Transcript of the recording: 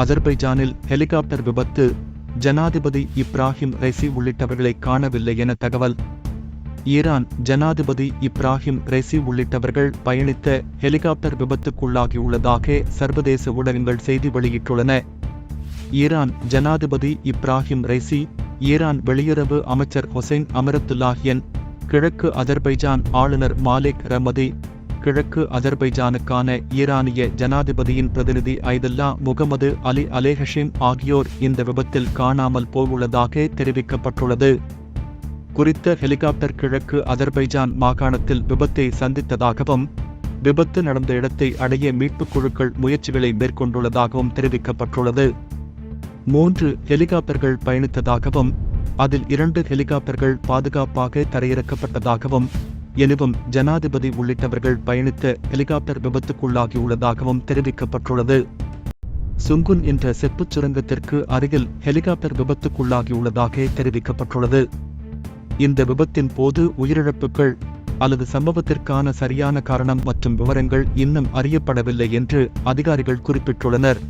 அஜர்பைஜானில் helicopter விபத்து ஜனாதிபதி இப்ராஹிம் ரெசி உள்ளிட்டவர்களை காணவில்லை என தகவல். ஈரான் ஜனாதிபதி இப்ராஹிம் ரெசி உள்ளிட்டவர்கள் பயணித்த ஹெலிகாப்டர் விபத்துக்குள்ளாகியுள்ளதாக சர்வதேச ஊடகங்கள் செய்தி வெளியிட்டுள்ளன. ஈரான் ஜனாதிபதி இப்ராஹிம் ரெசி ஈரான் வெளியுறவு அமைச்சர் ஹொசைன் அமரத்துல்லாஹியன் கிழக்கு அஜர்பைஜான் ஆளுநர் மாலிக் ரமதி கிழக்கு அஜர்பைஜானுக்கான ஈரானிய ஜனாதிபதியின் பிரதிநிதி ஐதல்லா முகமது அலி அலேஹஷிம் ஆகியோர் இந்த விபத்தில் காணாமல் போயுள்ளதாக தெரிவிக்கப்பட்டுள்ளது. குறித்த ஹெலிகாப்டர் கிழக்கு அஜர்பைஜான் மாகாணத்தில் விபத்தை சந்தித்ததாகவும் விபத்து நடந்த இடத்தை அடைய மீட்புக் குழுக்கள் முயற்சிகளை மேற்கொண்டுள்ளதாகவும் தெரிவிக்கப்பட்டுள்ளது. மூன்று ஹெலிகாப்டர்கள் பயணித்ததாகவும் அதில் இரண்டு ஹெலிகாப்டர்கள் பாதுகாப்பாக தரையிறக்கப்பட்டதாகவும் எனவும் ஜனாதிபதி உள்ளிட்டவர்கள் பயணித்த ஹெலிகாப்டர் விபத்துக்குள்ளாகியுள்ளதாகவும் தெரிவிக்கப்பட்டுள்ளது. சுங்குன் என்ற செப்புச் சுரங்கத்திற்கு அருகில் ஹெலிகாப்டர் விபத்துக்குள்ளாகியுள்ளதாக தெரிவிக்கப்பட்டுள்ளது. இந்த விபத்தின் போது உயிரிழப்புகள் அல்லது சம்பவத்திற்கான சரியான காரணம் மற்றும் விவரங்கள் இன்னும் அறியப்படவில்லை என்று அதிகாரிகள் குறிப்பிட்டுள்ளனர்.